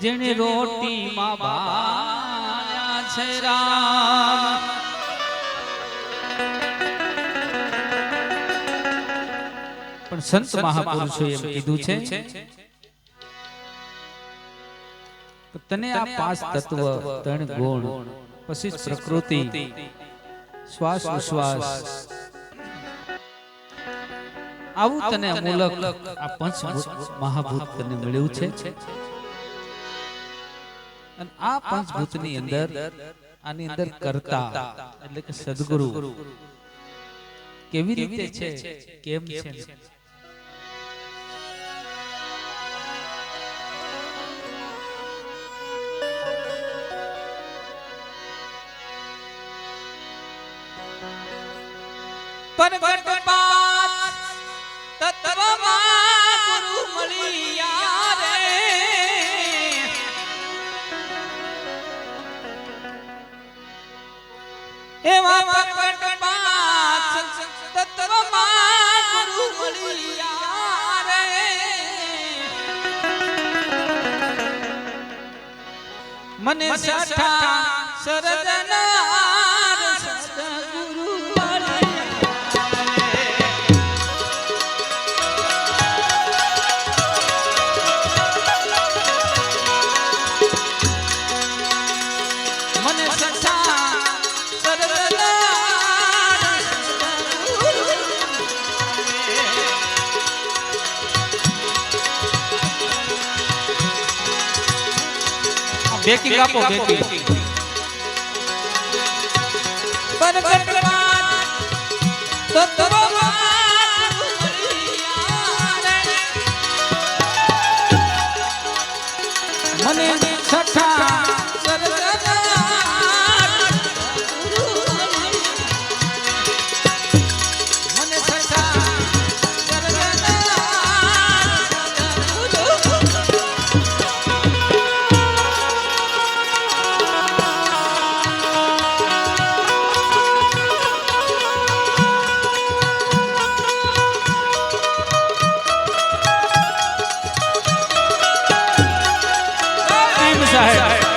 જેણે રોટી માં બાયા છે રામ. પણ સંત મહાપુરુષો એમ કીધું છે તને આ પાંચ તત્વ ત્રણ ગુણ પછી પ્રકૃતિ શ્વાસ ઉશ્વાસ આવું તને મૂલક આ પંચભૂત મહાભૂત તને મળ્યું છે. અને આ પંચભૂતની અંદર આની અંદર કરતા એટલે કે સદગુરુ કેવી રીતે છે? કેમ છે? પરગટ મને સઠા સરદનાર બેકી આપો ચેકિંગ મને છઠ્ઠા સાહેબ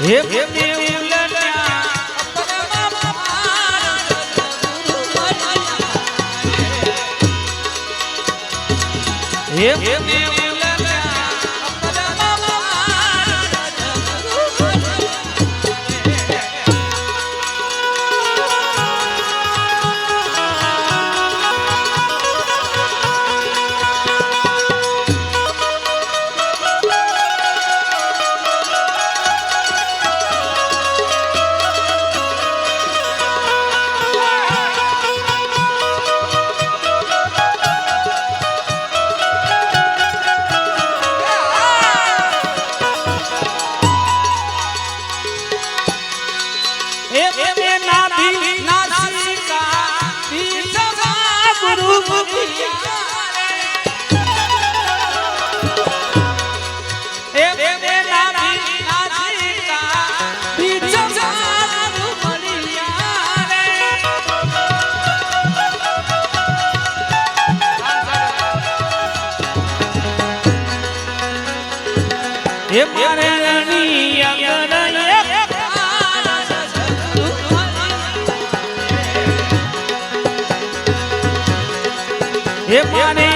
હે હે હે મારે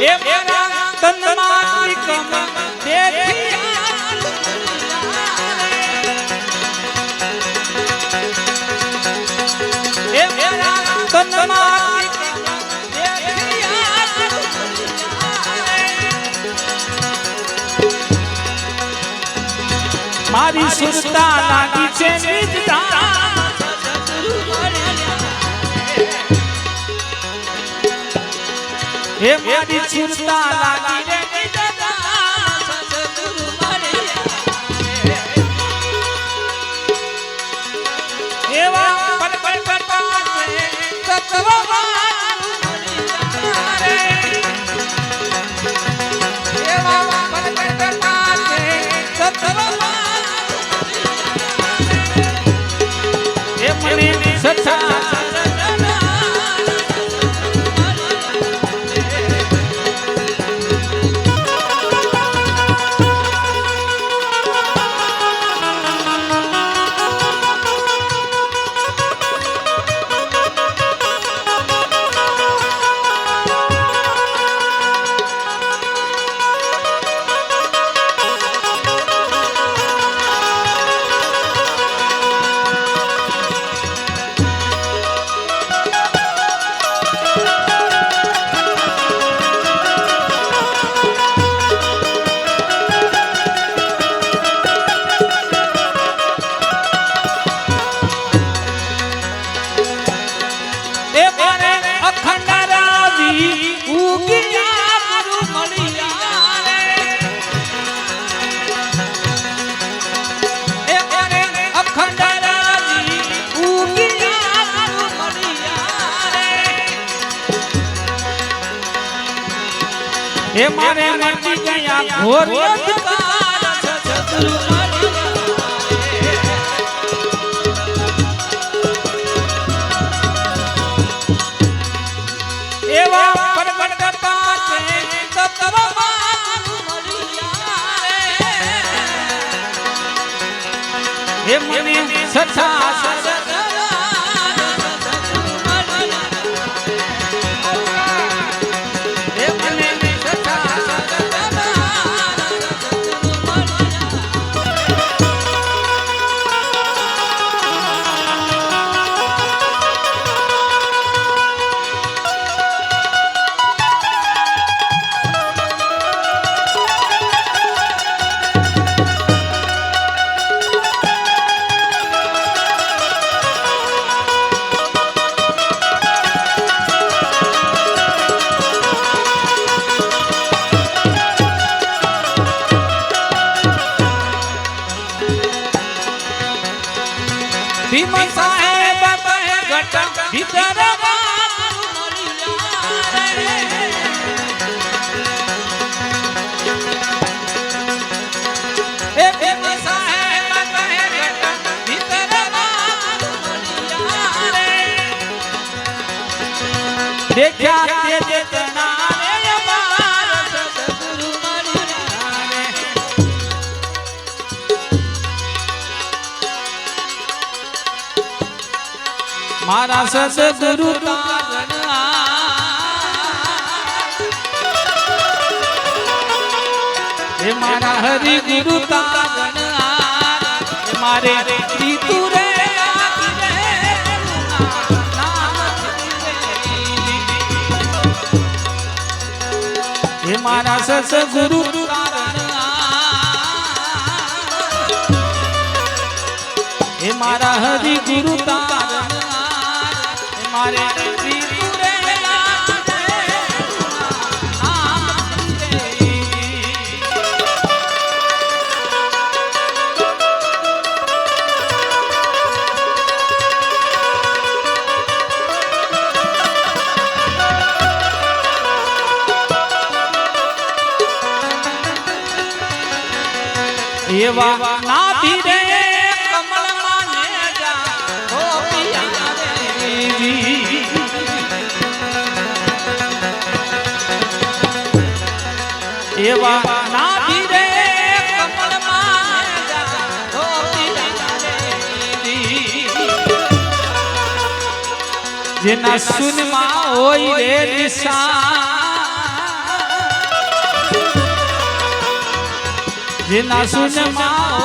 એ મારા તનમાં કમ દેખી એ મારા તનમાં મારી સુરતા લાગી છે નિજતા હે મારી ચિંતા લાગી Orlando ભીમ સાહેબ ભીતર मारा सत गुरु हे मारा हरि गुरु हे मारे हे मारा सस गुरु हे मारा हरि गुरु तारण એવા એવા ના રે કમળમાં ને જા ગોપિયા રે. જેના સુનમાં હોય રે નિશા જેના સુનમાં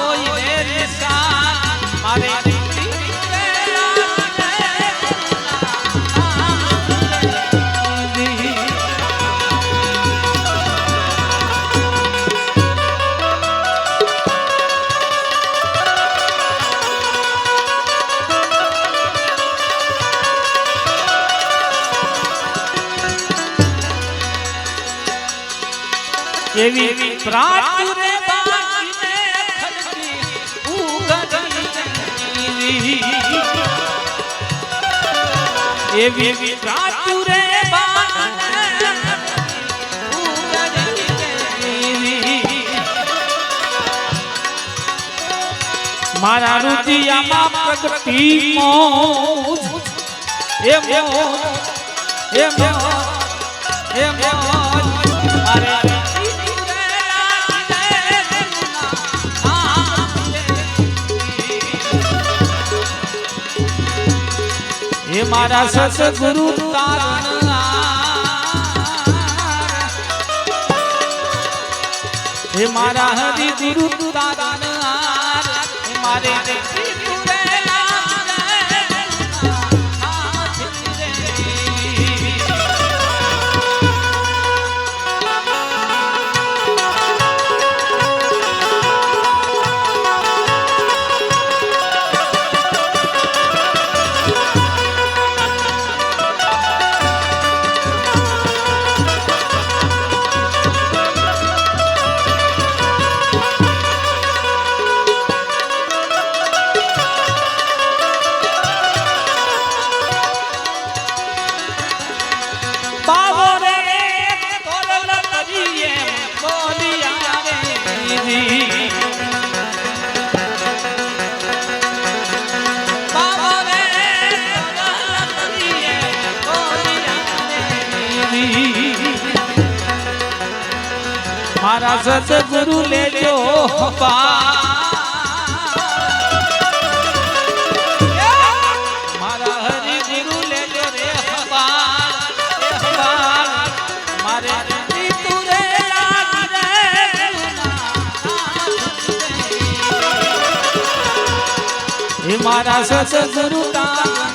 એવી પ્રાર્થ રે બાજીને ખલતી ઉગડી એવી પ્રાર્થ રે બાજીને ઉગડી મારા પ્રગતિ મોજ એ મોજ. એ એ મારા સતગુરુ હે મારા હરિ. ગુરુ તારણ મારે મારા સતગુરુ લેજો મારા હરિ ગુરુ લેજો રે હબાલ રે હબાલ મારે તું રે લાગ રે હે મારા સતગુરુ તાન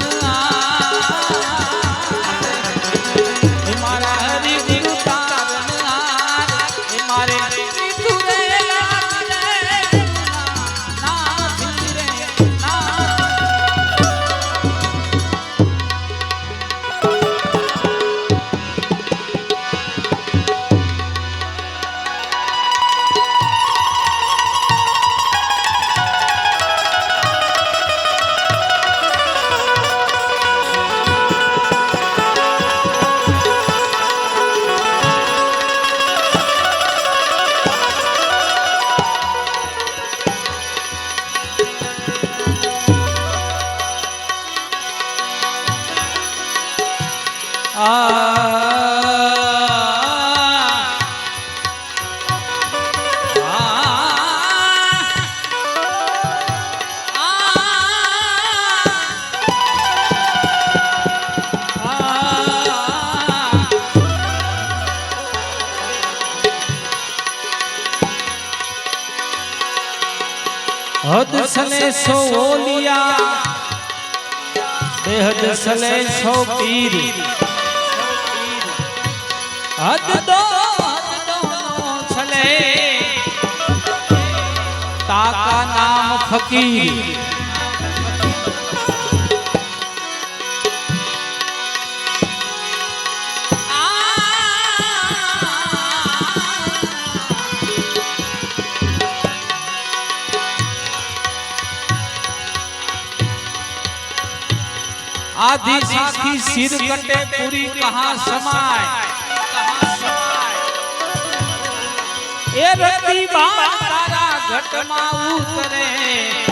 હદ સને સો ઓલિયા બેહદ સને સો પીર. હદ દો હદ તાકા નામ ફકીર. आधी साखी सिर कटे पूरी कहाँ समाए ए रति बात तारा घट मा उतरे